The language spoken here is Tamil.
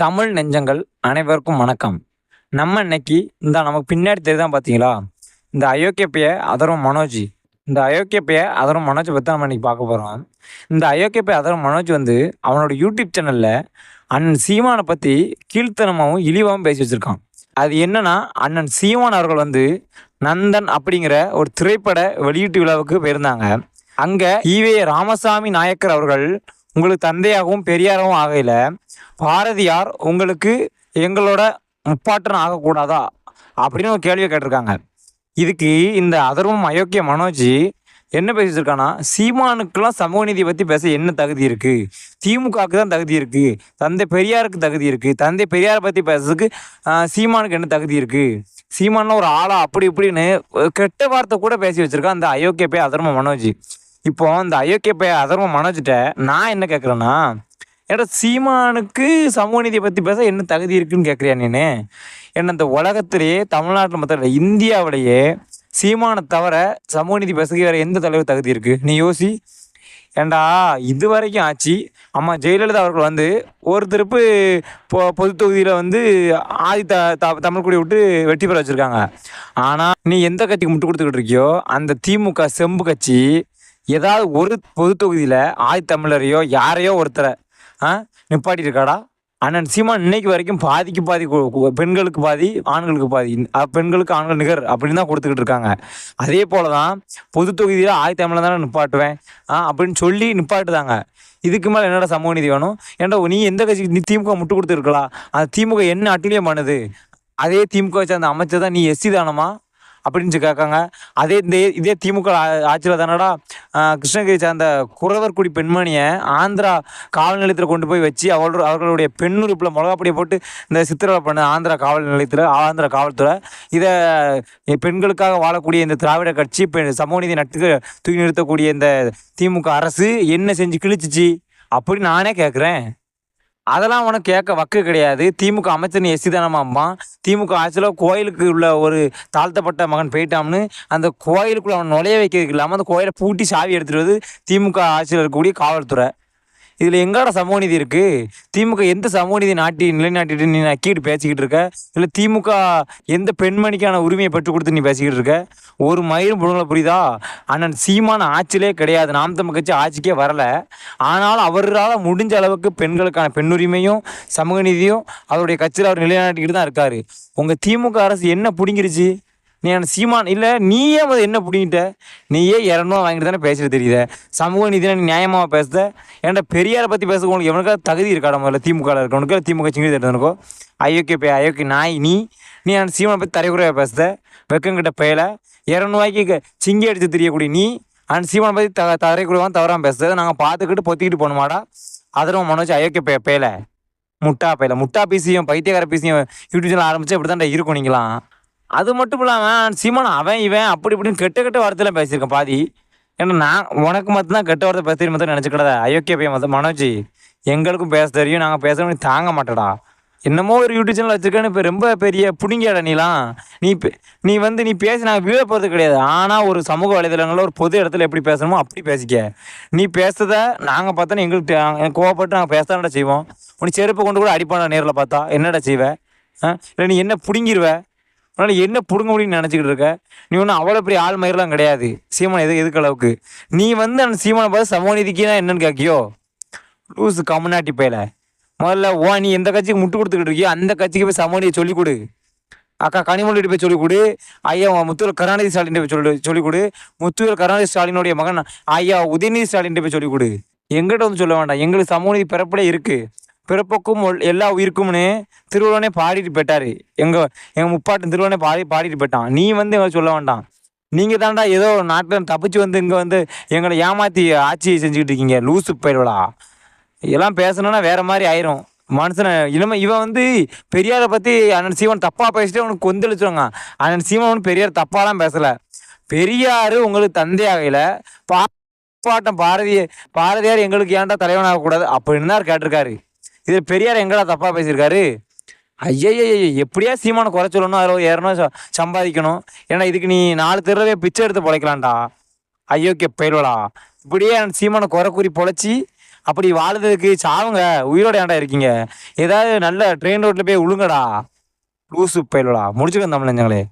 தமிழ் நெஞ்சங்கள் அனைவருக்கும் வணக்கம். நம்ம இன்னைக்கு இந்த நமக்கு பின்னாடி தெரியுதான் பார்த்தீங்களா இந்த அயோக்கிய பைய அதரும் மனோஜ். இந்த அயோக்கிய பைய அதரும் மனோஜ் பற்றி நம்ம இன்னைக்கு பார்க்க போகிறோம் இந்த அயோக்கிய பைய அதரும் மனோஜ் வந்து அவனோட யூடியூப் சேனலில் அண்ணன் சீமானை பற்றி கீழ்த்தனமாகவும் இழிவாகவும் பேசி வச்சுருக்கான். அது என்னன்னா அண்ணன் சீமான் அவர்கள் வந்து நந்தன் அப்படிங்கிற ஒரு திரைப்பட வெளியீட்டு விழாவுக்கு போயிருந்தாங்க. அங்கே ஈவே ராமசாமி நாயக்கர் அவர்கள் உங்களுக்கு தந்தையாகவும் பெரியாராகவும் ஆகையில் பாரதியார் உங்களுக்கு எங்களோட முப்பாட்டன் ஆகக்கூடாதா அப்படின்னு ஒரு கேள்வியை கேட்டிருக்காங்க. இதுக்கு இந்த அதர்வம் அயோக்கிய மனோஜி என்ன பேசி சீமானுக்கெல்லாம் சமூக நீதி பற்றி பேச என்ன தகுதி இருக்குது திமுகவுக்கு தான் தகுதி இருக்குது தந்தை பெரியாருக்கு தகுதி இருக்குது தந்தை பெரியாரை பற்றி பேசுறதுக்கு சீமானுக்கு என்ன தகுதி இருக்குது சீமான ஒரு ஆளா? அப்படி இப்படின்னு கெட்ட வார்த்தை கூட பேசி வச்சுருக்கான் அந்த அயோக்கிய போய் அதர்ம மனோஜ். இப்போ அந்த அயோக்கிய பைய அதர்ம மனோஜிட்ட நான் என்ன கேட்குறேன்னா ஏடா சீமானுக்கு சமூக நீதியை பற்றி பேச என்ன தகுதி இருக்குன்னு கேட்குறியா நீனு? என்ன இந்த உலகத்திலேயே தமிழ்நாட்டில் மற்ற இந்தியாவிலேயே சீமானை தவிர சமூக நீதி பேசுறதுக்கு வேற எந்த தலைவர் தகுதி இருக்குது நீ யோசி. ஏண்டா இது வரைக்கும் ஆச்சு. அம்மா ஜெயலலிதா அவர்கள் வந்து ஒரு திருப்பு பொ பொது தொகுதியில் வந்து ஆதி த த- தமிழ் குடி விட்டு வெற்றி பெற வச்சுருக்காங்க. ஆனால் நீ எந்த கட்சிக்கு முட்டு கொடுத்துக்கிட்டு இருக்கியோ அந்த திமுக செம்பு கட்சி ஏதாவது ஒரு பொது தொகுதியில் ஆதி தமிழரையோ யாரையோ ஒருத்தரை ஆ நிப்பாட்டி இருக்காடா அண்ணன் சீமான் இன்னைக்கு வரைக்கும் பாதிக்கு பாதி பெண்களுக்கு பாதி ஆண்களுக்கு பாதி பெண்களுக்கு ஆண்கள் நிகர் அப்படின்னு தான் கொடுத்துக்கிட்டு இருக்காங்க. அதே போல தான் பொது தொகுதியில் ஆதி தானே நிப்பாட்டுவேன் ஆ அப்படின்னு சொல்லி நிப்பாட்டுதாங்க. இதுக்கு மேலே என்னடா சமூக நீதி வேணும்? ஏன்டா நீ எந்த கட்சிக்கு நீ திமுக முட்டு கொடுத்துருக்கலாம். அந்த திமுக என்ன அட்டிலியம் பண்ணுது? அதே திமுக வச்ச அந்த அமைச்சர் தான் நீ எஸ்சி தானமா அப்படின்னு சொல்லி கேட்காங்க. அதே இந்த இதே திமுக ஆட்சியில் தானடா கிருஷ்ணகிரி சார்ந்த குறவர்குடி பெண்மணியை ஆந்திரா காவல் நிலையத்தில் கொண்டு போய் வச்சு அவளோட அவர்களுடைய பெண்ணுறுப்பில் மிளகாப்பொடியை போட்டு இந்த சித்திரவதை பண்ண ஆந்திரா காவல் நிலையத்தில் ஆந்திரா காவல்துறை. இதை பெண்களுக்காக வாழக்கூடிய இந்த திராவிட கட்சி பெண் சமூக நீதி நட்டுக்கு தூக்கி நிறுத்தக்கூடிய இந்த திமுக அரசு என்ன செஞ்சு கிழிச்சிச்சு? அப்படின்னு நானே கேட்குறேன். அதெல்லாம் உனக்கு கேட்க வக்கு கிடையாது. திமுக அமைச்சர் நீ எஸ்சி தானமாம்மா திமுக ஆட்சியில் கோயிலுக்கு உள்ள ஒரு தாழ்த்தப்பட்ட மகன் போயிட்டான்னு அந்த கோயிலுக்குள்ள அவன் நுழைய வைக்கிறதுக்கு இல்லாமல் அந்த கோயிலை பூட்டி சாவி எடுத்துட்டு வந்து திமுக ஆட்சியில் இருக்கக்கூடிய காவல்துறை. இதில் எங்கடா சமூக நீதி இருக்கு? திமுக எந்த சமூக நீதி நாட்டி நிலைநாட்டிட்டு நீ கீட்டு பேசிக்கிட்டு இருக்க? இல்லை திமுக எந்த பெண்மணிக்கான உரிமையை பெற்றுக் கொடுத்து நீ பேசிக்கிட்டு இருக்க? ஒரு மயிரும் புடுங்கல புரியுதா? அண்ணன் சீமான ஆட்சியிலே கிடையாது. நாம் தமிழ் கட்சி ஆட்சிக்கே வரல. ஆனாலும் அவரால் முடிஞ்ச அளவுக்கு பெண்களுக்கான பெண்ணுரிமையும் சமூக நீதியும் அவருடைய கட்சியில் அவர் நிலைநாட்டிக்கிட்டு தான் இருக்காரு. உங்கள் திமுக அரசு என்ன பிடிங்கிருச்சு? நீ அந்த சீமான்? இல்லை நீயே வந்து என்ன பிடிங்கிட்ட? நீயே இரநூறுவா வாங்கிட்டு தானே பேசிட்டு தெரியுத? சமூக நீதினா நீ நியாயமாக பேசுத? ஏன்டா பெரியாரை பற்றி பேச உனக்கு எவனுக்காவது தகுதி இருக்காடா முதல்ல? திமுகவில் இருக்கவனுக்கு இல்லை திமுக சிங்கி தருவனுக்கோ அயோக்கிய பே அயோக்கிய நாய் நீ? நீ அந்த சீமானை பற்றி தரைக்குறையாக பேசுத? வெக்கங்கிட்ட பயல? இரநூறுவாய்க்கு சிங்கி அடித்து தெரியக்கூடிய நீ? அந்த சீமானை பற்றி த தரைக்குறைவான் தவறாமல் பேசுத. நாங்கள் பார்த்துக்கிட்டு பொத்திக்கிட்டு போகணுமாடா? அதரும் மனோஜ் அயோக்கிய பே பேல. முட்டா பையில முட்டா பீசியும் பைத்தியக்கார பீசியும் யூடியூப் சேனல் ஆரம்பிச்சு இப்படி தான் இருக்கும் நீங்களாம். அது மட்டும் இல்லாமல் சீமான் அவன் இவன் அப்படி இப்படின்னு கெட்ட கெட்ட வார்த்தையில பேசியிருக்கேன் பாதி. ஏன்னா நான் உனக்கு மட்டும்தான் கெட்ட வார்த்தை பேசுறது மட்டும் நினச்சிக்கிடாத. அயோக்கிய பையன் மொத்தம் மனோஜ் எங்களுக்கும் பேச தெரியும் நாங்கள் பேசணும் தாங்க மாட்டடா. என்னமோ ஒரு யூடியூப் சேனல் வச்சுருக்கேன்னு இப்போ ரொம்ப பெரிய புடிங்கியாடா நீலாம். நீ பே- நீ வந்து நீ பேசி நாங்கள் வீழ போகிறது கிடையாது. ஆனால் ஒரு சமூக வலைதளங்களில் ஒரு பொது இடத்துல எப்படி பேசணுமோ அப்படி பேசிக்க. நீ பேசுறத நாங்கள் பார்த்தோன்னா எங்களுக்கு கோவப்பட்டு நாங்கள் பேசதானடா செய்வோம்? உனக்கு செருப்பை கொண்டு கூட அடிப்பாடா நேரில் பார்த்தா. என்னடா செய்வேன் ஆ? இல்லை நீ என்ன பிடுங்கிடுவேன் உன்னால் என்ன பிடுங்க முடியும்னு நினச்சிக்கிட்டு இருக்க? நீ ஒன்றும் அவ்வளோ பெரிய ஆள் மயிரெலாம் கிடையாது. சீமான் எது எதுக்கு அளவுக்கு? நீ வந்து அந்த சீமானை பார்த்து சமூக நீதிக்கு தான் என்னன்னு கேட்கியோ? லூஸ் கம்முனாட்டி பையல. முதல்ல ஓ நீ எந்த கட்சிக்கு முட்டு கொடுத்துக்கிட்டு இருக்கியோ அந்த கட்சிக்கு போய் சமூக சொல்லிக் கொடு. அக்கா கனிமொழிட்டு போய் சொல்லிக் கொடு. ஐயா முத்துவர் முத்துவேல் கருணாநிதி ஸ்டாலின் போய் சொல்லி சொல்லிக் கொடு. முத்துவேல் கருணாநிதி ஸ்டாலினுடைய மகன் ஐயா உதயநிதி ஸ்டாலின் போய் சொல்லிக் கொடு. எங்கிட்ட வந்து சொல்ல வேண்டாம். எங்களுக்கு சமூக நீதி பிறப்பிலே இருக்குது பிறப்புக்கும் ஒல்- எல்லா உயிருக்கும்னு திருவள்ளுவனே பாடிட்டு போயிட்டாரு. எங்கள் எங்கள் முப்பாட்டன் திருவள்ளுவனே பாடி பாடிட்டு போயிட்டான். நீ வந்து எங்களை சொல்ல வேண்டாம். நீங்கள் தான்டா ஏதோ நாட்டில் தப்பிச்சு வந்து இங்கே வந்து எங்களை ஏமாற்றி ஆட்சி செஞ்சுக்கிட்டு இருக்கீங்க. லூசு பயிர்களா இதெல்லாம் பேசணும்னா வேறு மாதிரி ஆயிரும். மனுஷனை இனிமே இவன் வந்து பெரியாரை பற்றி அண்ணன் சீவன் தப்பாக பேசிட்டு அவனுக்கு கொந்தளிச்சுவாங்க அண்ணன் சீவன் ஒன்று பெரியார் தப்பாலாம் பேசலை. பெரியார் உங்களுக்கு தந்தையாகையில பாட்டம் பாரதிய பாரதியார் எங்களுக்கு ஏன்டா தலைவனாகக்கூடாது? அப்படின்னு தான் கேட்டிருக்காரு. இது பெரியார் எங்கடா தப்பாக பேசியிருக்காரு? ஐயய்யோ எப்படியா சீமான குறை சொல்லணும்? அதில் ஏறணும் ச- சம்பாதிக்கணும். ஏன்னா இதுக்கு நீ நாலு தெருவே பிச்சை எடுத்து பொழைக்கலாம்டா. ஐயோக்கே போயிடுவலா இப்படியே அந்த சீமானை குறை கூறி பொழைச்சி அப்படி வாழ்றதுக்கு சாவுங்க. உயிரோட ஏன்டா இருக்கீங்க? ஏதாவது நல்ல ட்ரெயின் ரோட்டில் போய் விழுங்கடா லூசு போயிடுவலா முடிச்சுக்கோ தமிழஞ்சங்களே